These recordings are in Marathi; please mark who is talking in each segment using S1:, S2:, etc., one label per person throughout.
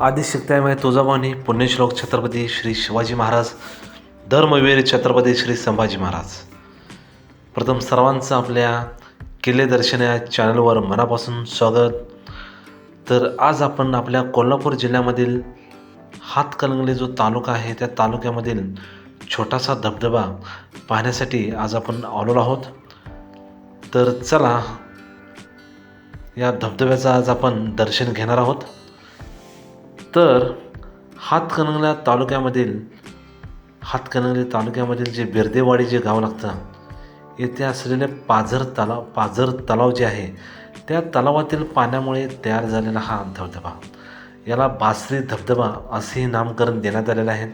S1: आदिशक्त्यामय तुळजाभवानी पुण्यश्लोक छत्रपती श्री शिवाजी महाराज धर्मवीर छत्रपती श्री संभाजी महाराज. प्रथम सर्वांचं आपल्या किल्ले दर्शन या चॅनलवर मनापासून स्वागत. तर आज आपण आपल्या कोल्हापूर जिल्ह्यामधील हातकलंगले जो तालुका आहे त्या तालुक्यामधील छोटासा धबधबा पाहण्यासाठी आज आपण आलेलो आहोत. तर चला या धबधब्याचं आज आपण दर्शन घेणार आहोत. तर हातकणंगला तालुक्यामधील हातकणंगले तालुक्यामधील जे बिर्देवाडी जे गाव लागतं येथे असलेले पाझर तलाव पाझर तलाव जे आहे त्या तलावातील पाण्यामुळे तयार झालेला हा धबधबा. याला बासरी धबधबा असेही नामकरण देण्यात आलेलं आहे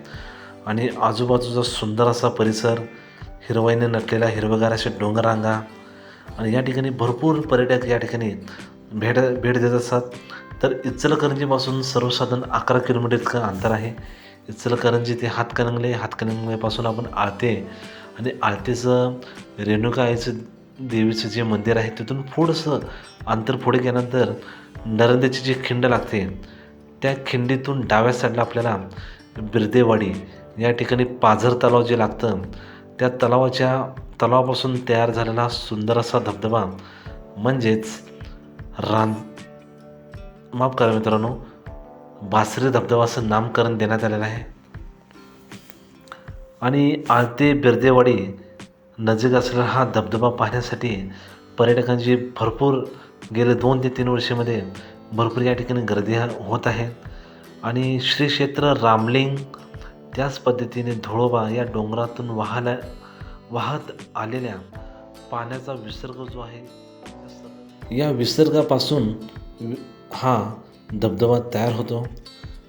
S1: आणि आजूबाजूचा सुंदर असा परिसर हिरवाईने नटलेला हिरवगार असे डोंगरांगा आणि या ठिकाणी भरपूर पर्यटक या ठिकाणी भेट भेट देत असतात. तर इचलकरंजीपासून सर्वसाधारण अकरा किलोमीटर इतकं अंतर आहे. इचलकरंजी ते हातकणंगले हातकणंगलेपासून आपण आळते आणि आळतेचं रेणुका आईचं देवीचं जे मंदिर आहे तिथून थोडंसं अंतर पुढे गेल्यानंतर नरंदेची जी खिंड लागते त्या खिंडीतून डाव्या साईडला आपल्याला बिरदेवाडी या ठिकाणी पाझर तलाव जे लागतं त्या तलावाच्या तलावापासून तयार झालेला सुंदर असा धबधबा म्हणजेच रान माफ करा मित्रांनो बासरी धबधबाचं नामकरण देण्यात आलेलं आहे. आणि आळते बिर्देवाडी नजीक असलेला हा धबधबा पाहण्यासाठी पर्यटकांची भरपूर गेले दोन ते तीन वर्षामध्ये भरपूर या ठिकाणी गर्दी होत आहे. आणि श्री क्षेत्र रामलिंग त्याच पद्धतीने धुळोबा या डोंगरातून वाहल्या वाहत आलेल्या पाण्याचा विसर्ग जो आहे या विसर्गापासून हा धबधबा तयार होतो.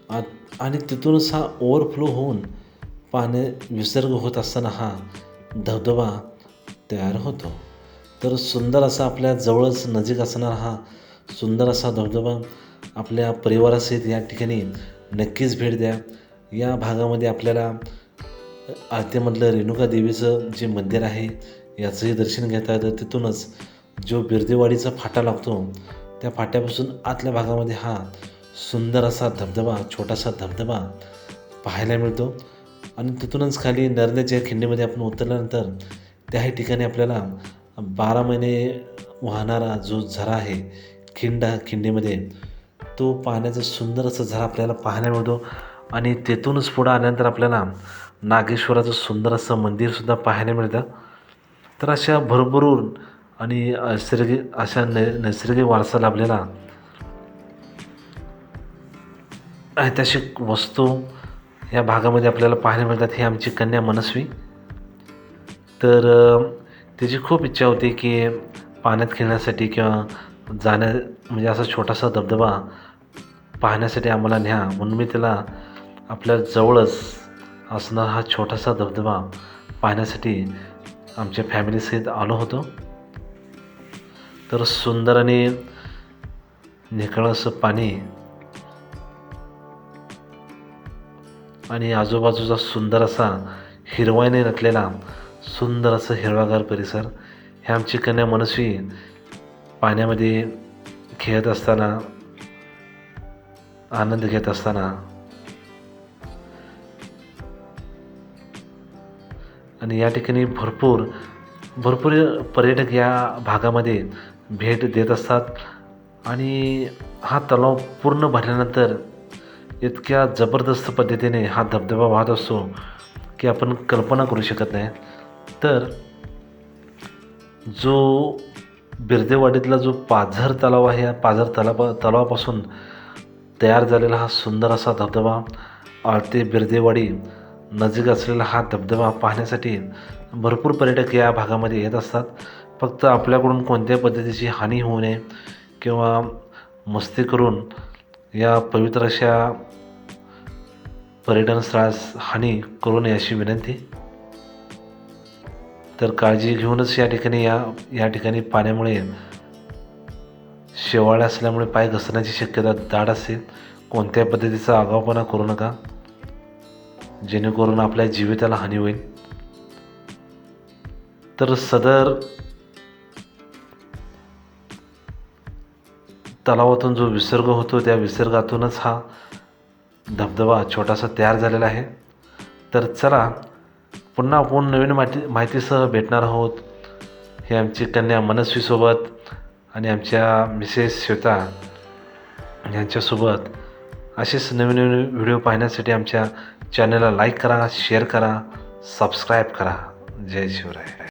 S1: आ- आणि तिथूनच हा ओव्हरफ्लो होऊन पाणी विसर्ग होत असताना हा धबधबा तयार होतो. तर सुंदर असा आपल्या जवळच नजीक असणारा हा सुंदर असा धबधबा आपल्या परिवारासहित या ठिकाणी नक्कीच भेट द्या. या भागामध्ये आपल्याला आरतीमधलं रेणुका देवीचं जे मंदिर आहे याचंही दर्शन घेता येतं. तिथूनच जो बिर्देवाडीचा फाटा लागतो त्या फाट्यापासून आतल्या भागामध्ये हा सुंदर असा धबधबा छोटासा धबधबा पाहायला मिळतो. आणि तिथूनच खाली नर्मदेच्या खिंडीमध्ये आपण उतरल्यानंतर त्याही ठिकाणी आपल्याला बारा महिने वाहणारा जो झरा आहे खिंड खिंडीमध्ये तो पाण्याचा सुंदर असा झरा आपल्याला पाहायला मिळतो. आणि तेथूनच पुढं आल्यानंतर आपल्याला नागेश्वराचं सुंदर असं मंदिरसुद्धा पाहायला मिळतं. तर अशा भरभरून आणि नैसर्गिक अशा नै नैसर्गिक वारसा लाभलेला. ऐतिहासिक वस्तू या भागामध्ये आपल्याला पाहायला मिळतात ही आमची कन्या मनस्वी. तर त्याची तिची खूप इच्छा होती की पाण्यात खेळण्यासाठी किंवा जाण्या म्हणजे असा छोटासा धबधबा पाहण्यासाठी आम्हाला न्या. म्हणून मी त्याला आपल्या जवळच असणारा हा छोटासा धबधबा पाहण्यासाठी आमच्या फॅमिलीसहित आलो होतो. तर सुंदर आणि निखळ असं पाणी आणि आजूबाजूचा सुंदर असा हिरवाईने नटलेला सुंदर असं हिरवागार परिसर हे आमची कन्या मनस्वी पाण्यामध्ये खेळत असताना आनंद घेत असताना आणि या ठिकाणी भरपूर भरपूर पर्यटक या भागामध्ये भेट देत असतात. आणि हा तलाव पूर्ण भरल्यानंतर इतक्या जबरदस्त पद्धतीने हा धबधबा वाहत असतो की आपण कल्पना करू शकत नाही. तर जो बिर्देवाडीतला जो पाझर तलाव आहे या पाझर तलावा तलावापासून तयार झालेला हा सुंदर असा धबधबा आळते बिर्देवाडी नजीक असलेला हा धबधबा पाहण्यासाठी भरपूर पर्यटक या भागामध्ये येत असतात. फक्त आपल्याकडून कोणत्याही पद्धतीची हानी होऊ नये किंवा मस्ती करून या पवित्र अशा पर्यटन स्थळास हानी करू नये अशी विनंती. तर काळजी घेऊनच या ठिकाणी या या ठिकाणी पाण्यामुळे शेवाळे असल्यामुळे पाय घसरण्याची शक्यता दाट असते. कोणत्याही पद्धतीचा आगाऊपणा करू नका. जेणेकरून आपल्या जीविताला हानी होईल. तर सदर तलावातून जो विसर्ग होतो त्या विसर्गातूनच हा धबधबा छोटासा तयार झालेला आहे. तर चला पुन्हा आपण नवीन माहिती माहितीसह भेटणार आहोत. हे आमची कन्या मनस्वीसोबत आणि आमच्या मिसेस श्वेता यांच्यासोबत असेच नवीन नवीन व्हिडिओ पाहण्यासाठी आमच्या चॅनलला लाईक करा शेअर करा सबस्क्राईब करा. जय शिवराय.